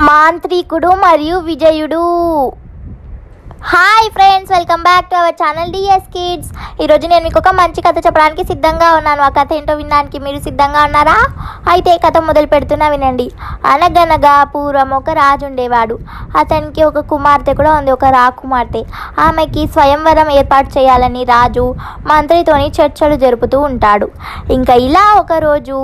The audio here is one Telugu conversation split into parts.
మాంత్రికుడు మరియు విజయుడు. Hi friends welcome back to our channel D S kids ఈరోజు నేను మీకు ఒక మంచి కథ చెప్పడానికి సిద్ధంగా ఉన్నాను. ఆ కథ ఏంటో వినడానికి మీరు సిద్ధంగా ఉన్నారా? అయితే కథ మొదలు పెడుతున్నా వినండి. అనగనగా పూర్వం ఒక రాజు ఉండేవాడు. అతనికి ఒక కుమార్తె కూడా ఉంది ఒక రాకుమార్తె ఆమెకి స్వయంవరం ఏర్పాటు చేయాలని రాజు మంత్రితోని చర్చలు జరుపుతూ ఉంటాడు. ఇంకా ఇలా ఒకరోజు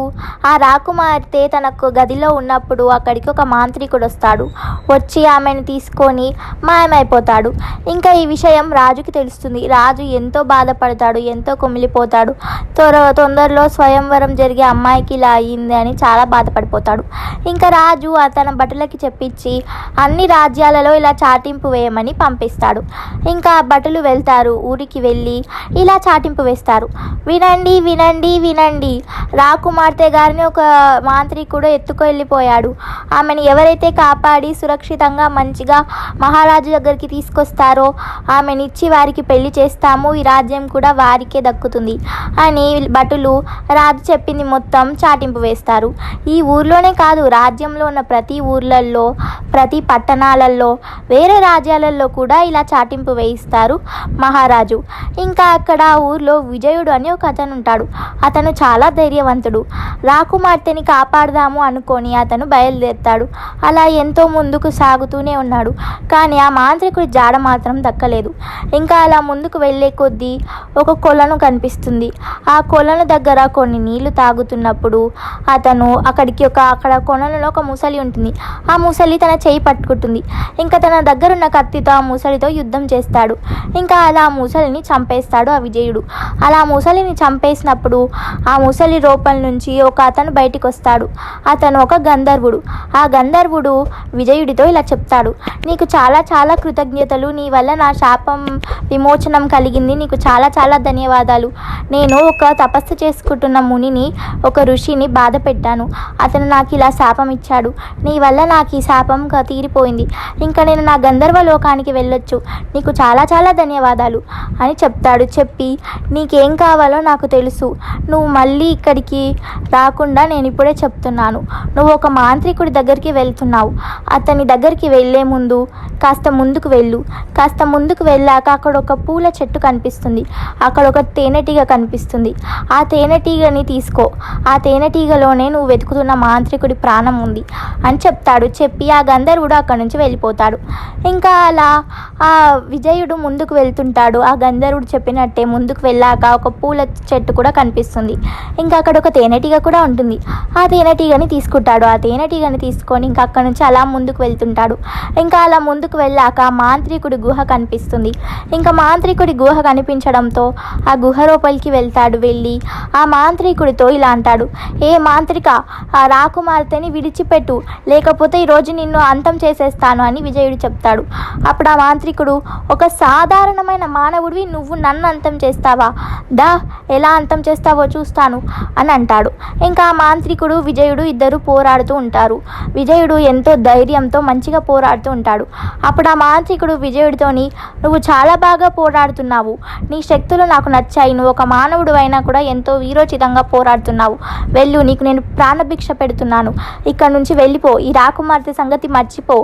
ఆ రాకుమార్తె తనకు గదిలో ఉన్నప్పుడు అక్కడికి ఒక మాంత్రికుడు వస్తాడు. వచ్చి ఆమెను తీసుకొని మాయమైపోతాడు. ఇంకా ఈ విషయం రాజుకి తెలుస్తుంది. రాజు ఎంతో బాధపడతాడు ఎంతో కుమిలిపోతాడు. త్వర తొందరలో స్వయంవరం జరిగే అమ్మాయికి ఇలా అయ్యింది అని చాలా బాధపడిపోతాడు. ఇంకా రాజు తన భటులకి చెప్పించి అన్ని రాజ్యాలలో ఇలా చాటింపు వేయమని పంపిస్తాడు. ఇంకా ఆ భటులు వెళ్తారు ఊరికి వెళ్ళి ఇలా చాటింపు వేస్తారు. వినండి వినండి వినండి. రాకుమార్తె గారిని ఒక మాంత్రికుడు ఎత్తుకు వెళ్ళిపోయాడు. ఆమెను ఎవరైతే కాపాడి సురక్షితంగా మంచిగా మహారాజు దగ్గరికి తీసుకొస్తారు ఆమెనిచ్చి వారికి పెళ్ళి చేస్తాము. ఈ రాజ్యం కూడా వారికే దక్కుతుంది. అని భటులు రాజు చెప్పింది మొత్తం చాటింపు వేస్తారు. ఈ ఊర్లోనే కాదు రాజ్యంలో ఉన్న ప్రతి ఊర్లలో ప్రతి పట్టణాలలో వేరే రాజ్యాలలో కూడా ఇలా చాటింపు వేయిస్తారు మహారాజు. ఇంకా అక్కడ ఊర్లో విజయుడు అని ఒక అతను ఉంటాడు. అతను చాలా ధైర్యవంతుడు. రాకుమార్తెని కాపాడదాము అనుకొని అతను బయలుదేరుతాడు. అలా ఎంతో ముందుకు సాగుతూనే ఉన్నాడు. కానీ ఆ మాంత్రికుడి జాడ మాత్రం దక్కలేదు. ఇంకా అలా ముందుకు వెళ్ళే కొద్దీ ఒక కొలను కనిపిస్తుంది. ఆ కొలను దగ్గర కొన్ని నీళ్ళు తాగుతున్నప్పుడు అతను అక్కడికి ఒక అక్కడ కొనలలో ఒక ముసలి ఉంటుంది. ఆ ముసలి తన చేయి పట్టుకుంటుంది. ఇంకా తన దగ్గర ఉన్న కత్తితో ఆ ముసలితో యుద్ధం చేస్తాడు. ఇంకా అలా ఆ ముసలిని చంపేస్తాడు ఆ విజయుడు. అలా ముసలిని చంపేసినప్పుడు ఆ ముసలి రూపం నుంచి ఒక అతను బయటికి వస్తాడు అతను ఒక గంధర్వుడు. ఆ గంధర్వుడు విజయుడితో ఇలా చెప్తాడు. నీకు చాలా చాలా కృతజ్ఞతలు నీ వల్ల నా శాపం విమోచనం కలిగింది. నీకు చాలా చాలా ధన్యవాదాలు. నేను ఒక తపస్సు చేసుకుంటున్న మునిని ఒక ఋషిని బాధ పెట్టాను. అతను నాకు ఇలా శాపం ఇచ్చాడు. నీ వల్ల నాకు ఈ శాపం తీరిపోయింది. ఇంకా నేను నా గంధర్వ లోకానికి వెళ్ళొచ్చు. నీకు చాలా చాలా ధన్యవాదాలు అని చెప్తాడు. చెప్పి నీకేం కావాలో నాకు తెలుసు. నువ్వు మళ్ళీ ఇక్కడికి రాకుండా నేను ఇప్పుడే చెప్తున్నాను. నువ్వు ఒక మాంత్రికుడి దగ్గరికి వెళ్తున్నావు. అతని దగ్గరికి వెళ్ళే ముందు కాస్త ముందుకు వెళ్ళు. కాస్త ముందుకు వెళ్ళాక అక్కడ ఒక పూల చెట్టు కనిపిస్తుంది. అక్కడ ఒక తేనెటీగ కనిపిస్తుంది. ఆ తేనెటీగని తీసుకో. ఆ తేనెటీగలోనే నువ్వు వెతుకుతున్న మాంత్రికుడి ప్రాణం ఉంది అని చెప్తాడు. చెప్పి ఆ గంధర్వుడు అక్కడి నుంచి వెళ్ళిపోతాడు. ఇంకా అలా ఆ విజయుడు ముందుకు వెళ్తుంటాడు. ఆ గంధర్వుడు చెప్పినట్టే ముందుకు వెళ్ళాక ఒక పూల చెట్టు కూడా కనిపిస్తుంది. ఇంకా అక్కడ ఒక తేనెటీగ కూడా ఉంటుంది. ఆ తేనెటీగని తీసుకుంటాడు. ఆ తేనెటీగని తీసుకొని ఇంకా అక్కడ నుంచి అలా ముందుకు వెళ్తుంటాడు. ఇంకా అలా ముందుకు వెళ్ళాక మాంత్రికుడి గుహ కనిపిస్తుంది. ఇంకా మాంత్రికుడి గుహ కనిపించడంతో ఆ గుహ లోపలికి వెళ్తాడు వెళ్ళి ఆ మాంత్రికుడితో ఇలా అంటాడు ఏ మాంత్రిక ఆ రాకుమార్తెని విడిచిపెట్టు లేకపోతే ఈరోజు నిన్ను అంతం చేసేస్తాను అని విజయుడు చెప్తాడు. అప్పుడు ఆ మాంత్రికుడు ఒక సాధారణమైన మానవుడివి నువ్వు నన్ను అంతం చేస్తావా? దా ఎలా అంతం చేస్తావో చూస్తాను అని అంటాడు. ఇంకా ఆ మాంత్రికుడు విజయుడు ఇద్దరు పోరాడుతూ ఉంటారు. విజయుడు ఎంతో ధైర్యంతో మంచిగా పోరాడుతూ ఉంటాడు. అప్పుడు ఆ మాంత్రికుడు శక్తితోని నువ్వు చాలా బాగా పోరాడుతున్నావు. నీ శక్తులు నాకు నచ్చాయి. నువ్వు ఒక మానవుడు అయినా కూడా ఎంతో వీరోచితంగా పోరాడుతున్నావు. వెళ్ళు నీకు నేను ప్రాణభిక్ష పెడుతున్నాను. ఇక్కడ నుంచి వెళ్ళిపో. ఈ రాకుమార్తె సంగతి మర్చిపో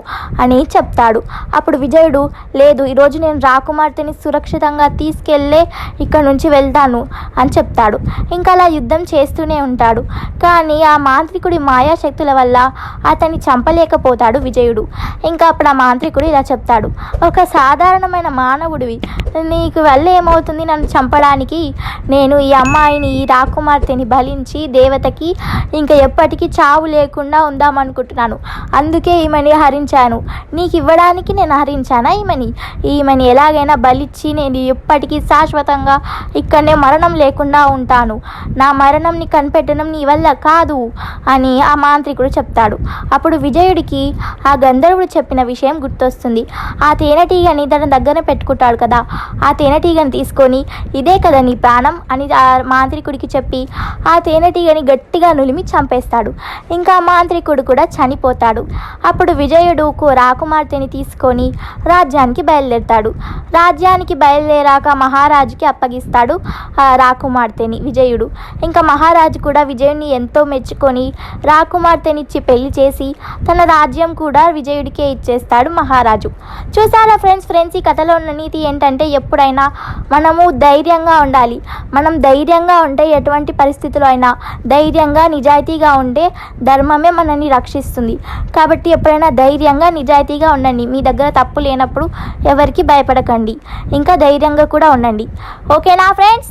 అని చెప్తాడు. అప్పుడు విజయుడు లేదు ఈరోజు నేను రాకుమార్తెని సురక్షితంగా తీసుకెళ్ళే ఇక్కడ నుంచి వెళ్తాను అని చెప్తాడు. ఇంకా అలా యుద్ధం చేస్తూనే ఉంటాడు. కానీ ఆ మాంత్రికుడి మాయాశక్తుల వల్ల అతన్ని చంపలేకపోతాడు విజయుడు. ఇంకా అప్పుడు ఆ మాంత్రికుడు ఇలా చెప్తాడు. ఒక సాధారణమైన మానవుడివి. నీకు వల్ల ఏమవుతుంది నన్ను చంపడానికి? నేను ఈ అమ్మాయిని ఈ రాకుమార్తెని బలించి దేవతకి ఇంకా ఎప్పటికీ చావు లేకుండా ఉందామనుకుంటున్నాను. అందుకే ఈమెని హరించాను. నీకు ఇవ్వడానికి నేను హరించానా ఈమెని? ఈమెని ఎలాగైనా బలిచ్చి నేను ఎప్పటికీ శాశ్వతంగా ఇక్కడనే మరణం లేకుండా ఉంటాను. నా మరణంని కనిపెట్టడం నీ వల్ల కాదు అని ఆ మాంత్రికుడు చెప్తాడు. అప్పుడు విజయుడికి ఆ గంధర్వుడు చెప్పిన విషయం గుర్తొస్తుంది. ఆ తేనెటీగ తేనెటీగని తన దగ్గర పెట్టుకుంటాడు కదా. ఆ తేనెటీగని తీసుకొని ఇదే కదా నీ ప్రాణం అని ఆ మాంత్రికుడికి చెప్పి ఆ తేనెటీగని గట్టిగా నులిమి చంపేస్తాడు. ఇంకా మాంత్రికుడు కూడా చనిపోతాడు. అప్పుడు విజయుడు రాకుమార్తెని తీసుకొని రాజ్యానికి బయలుదేరుతాడు. రాజ్యానికి బయలుదేరాక మహారాజుకి అప్పగిస్తాడు రాకుమార్తెని విజయుడు. ఇంకా మహారాజు కూడా విజయుడిని ఎంతో మెచ్చుకొని రాకుమార్తెనిచ్చి పెళ్ళి చేసి తన రాజ్యం కూడా విజయుడికే ఇచ్చేస్తాడు మహారాజు. చూసారా ఫ్రెండ్స్? ఫ్రెండ్స్ ఫ్రెండ్స్ ఈ కథలో ఉన్న నీతి ఏంటంటే ఎప్పుడైనా మనము ధైర్యంగా ఉండాలి. మనం ధైర్యంగా ఉంటే ఎటువంటి పరిస్థితులు అయినా ధైర్యంగా నిజాయితీగా ఉంటే ధర్మమే మనల్ని రక్షిస్తుంది. కాబట్టి ఎప్పుడైనా ధైర్యంగా నిజాయితీగా ఉండండి. మీ దగ్గర తప్పు లేనప్పుడు ఎవరికి భయపడకండి. ఇంకా ధైర్యంగా కూడా ఉండండి. ఓకేనా ఫ్రెండ్స్?